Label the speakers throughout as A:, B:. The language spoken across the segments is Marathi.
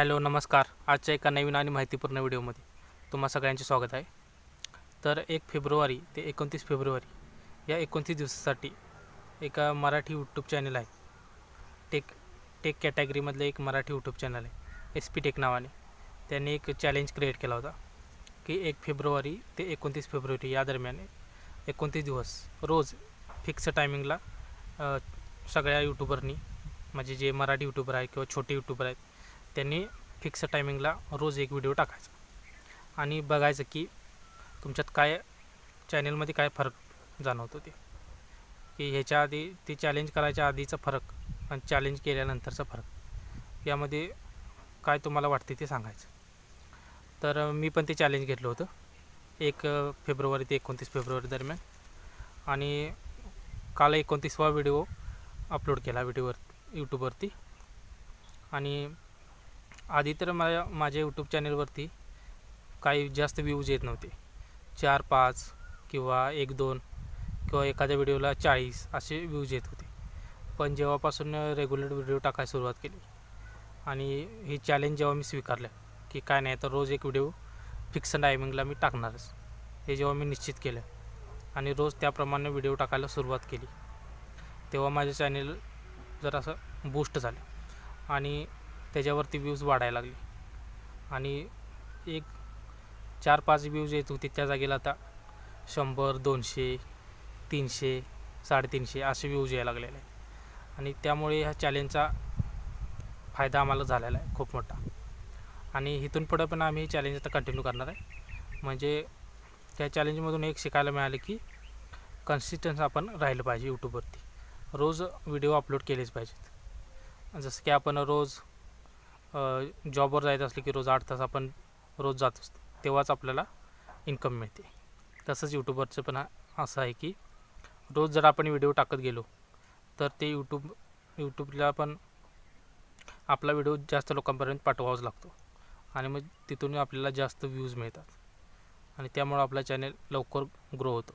A: हॅलो नमस्कार. आजच्या एका नवीन आणि माहितीपूर्ण व्हिडिओमध्ये तुम्हा सगळ्यांचे स्वागत आहे. तर एक फेब्रुवारी ते एकोणतीस फेब्रुवारी या एकोणतीस दिवसासाठी एका मराठी यूट्यूब चॅनल आहे. टेक टेक कॅटेगरीमधलं एक मराठी यूट्यूब चॅनल आहे. एस पी टेक नावाने. त्यांनी एक चॅलेंज क्रिएट केला होता की एक फेब्रुवारी ते एकोणतीस फेब्रुवारी या दरम्यान एकोणतीस दिवस रोज फिक्स टायमिंगला सगळ्या यूट्यूबरनी म्हणजे जे मराठी यूट्यूबर आहेत किंवा छोटे यूट्यूबर आहेत त्यांनी फिक्स टायमिंगला रोज एक व्हिडिओ टाकायचा. आणि बघायचं की तुमच्यात काय चॅनेलमध्ये काय फरक जाणवतो ते. की ह्याच्या आधी ते चॅलेंज करायच्या आधीचा फरक आणि चॅलेंज केल्यानंतरचा फरक. यामध्ये काय तुम्हाला वाटते ते सांगायचं. तर मी पण ते चॅलेंज घेतलं होतं. एक फेब्रुवारी ते एकोणतीस फेब्रुवारी दरम्यान. आणि काल एकोणतीसवा व्हिडिओ अपलोड केला व्हिडिओवर यूट्यूबवरती आणि आधी तर माझ्या माझ्या यूट्यूब चॅनलवरती काही जास्त व्ह्यूज येत नव्हते. चार पाच किंवा एक दोन किंवा एखाद्या व्हिडिओला चाळीस असे व्ह्यूज येत होते. पण जेव्हापासून रेग्युलर व्हिडिओ टाकायला सुरुवात केली आणि हे चॅलेंज जेव्हा मी स्वीकारलं की काय नाही तर रोज एक व्हिडिओ फिक्स टायमिंगला मी टाकणारच. हे जेव्हा मी निश्चित केलं आणि रोज त्याप्रमाणे व्हिडिओ टाकायला सुरुवात केली तेव्हा माझे चॅनेल जरासं बूस्ट झालं. आणि त्याच्यावरती व्ह्यूज वाढायला लागले. आणि एक चार पाच व्ह्यूज येत होते त्या जागेला आता. शंभर दोनशे तीनशे साडेतीनशे असे व्ह्यूज यायला लागलेले आहेत. आणि त्यामुळे ह्या चॅलेंजचा फायदा आम्हाला झालेला आहे खूप मोठा. आणि इथून पुढं पण आम्ही हे चॅलेंज आता कंटिन्यू करणार आहे. म्हणजे त्या चॅलेंजमधून एक शिकायला मिळालं की कन्सिस्टन्स आपण राहिलं पाहिजे यूट्यूबवरती रोज व्हिडिओ अपलोड केलेच पाहिजेत. जसं की आपण रोज जॉबवर जायचं असलं की रोज आठ तास आपण रोज जात असतो तेव्हाच आपल्याला इन्कम मिळते. तसंच यूट्यूबरचं पण असं आहे की रोज जर आपण व्हिडिओ टाकत गेलो तर ते यूट्यूब यूट्यूबला पण आपला व्हिडिओ जास्त लोकांपर्यंत पाठवावाच लागतो. आणि मग तिथून आपल्याला जास्त व्ह्यूज मिळतात. आणि त्यामुळं आपला चॅनेल लवकर ग्रो होतो.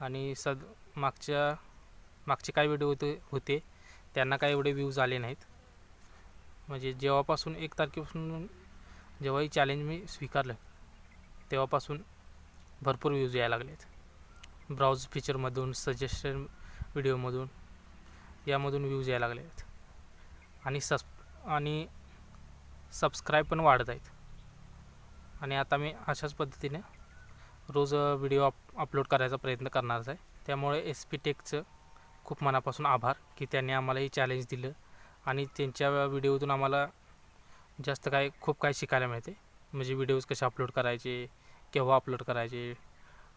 A: आणि सद मागच्या मागचे काय व्हिडिओ होते होते त्यांना काय एवढे व्ह्यूज आले नाहीत. म्हणजे जेव्हापासून एक तारखेपासून जेव्हाही चॅलेंज मी स्वीकारलं तेव्हापासून भरपूर व्ह्यूज यायला लागलेत. ब्राउज फीचरमधून सजेशन व्हिडिओमधून यामधून व्ह्यूज यायला लागले आहेत आणि सब्स आणि सबस्क्राईब पण वाढत आहेत. आणि आता मी अशाच पद्धतीने रोज व्हिडिओ अप अपलोड करायचा प्रयत्न करणारच आहे. त्यामुळे एस पी टेकचं खूप मनापासून आभार की त्यांनी आम्हाला हे चॅलेंज दिलं. आणि त्यांच्या व्हिडिओतून आम्हाला जास्त काय खूप काय शिकायला मिळते. म्हणजे व्हिडिओज कसे अपलोड करायचे केव्हा अपलोड करायचे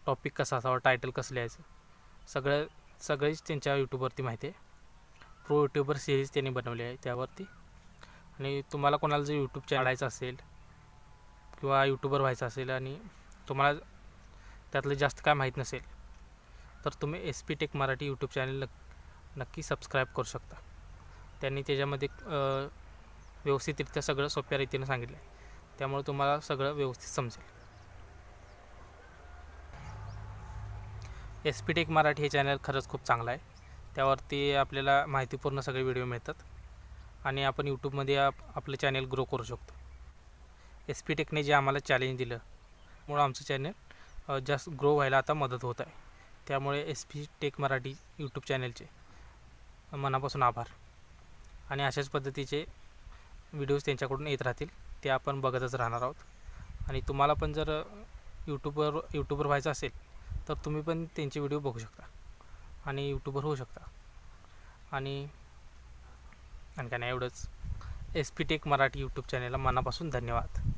A: टॉपिक कसा असावा टायटल कसं लिहायचं सगळं सगळीच त्यांच्या यूट्यूबवरती माहिती आहे. प्रो यूट्यूबर सिरीज त्यांनी बनवली आहे त्यावरती. आणि तुम्हाला कोणाला जर यूट्यूब चॅनलायचं असेल किंवा यूट्यूबर व्हायचं असेल आणि तुम्हाला त्यातलं जास्त काय माहीत नसेल तर तुम्ही S P tech Marathi YouTube channel नक्की सबस्क्राईब करू शकता. त्यांनी त्याच्यामध्ये व्यवस्थितरित्या सगळं सोप्या रीतीनं सांगितलं आहे त्यामुळे तुम्हाला सगळं व्यवस्थित समजेल. एस पी टेक मराठी हे चॅनल खरंच खूप चांगलं आहे. त्यावरती आपल्याला माहितीपूर्ण सगळे व्हिडिओ मिळतात. आणि आपण यूट्यूबमध्ये आप आपलं चॅनल ग्रो करू शकतो. एस पी टेकने जे आम्हाला चॅलेंज दिलं मुळं आमचं चॅनल जास्त ग्रो व्हायला आता मदत होत आहे. त्यामुळे S P tech Marathi YouTube चॅनलचे मनापासून आभार. आणि अशाच पद्धतीचे व्हिडिओज त्यांच्याकडून येत राहतील. ते आपण बघतच राहणार आहोत. आणि तुम्हाला पण जर यूट्यूबवर यूट्यूबर व्हायचं असेल तर तुम्ही पण त्यांचे व्हिडिओ बघू शकता. आणि यूट्यूबर होऊ शकता. आणि आणि काय नाही एवढंच. S P tech Marathi YouTube चॅनलला मनापासून धन्यवाद.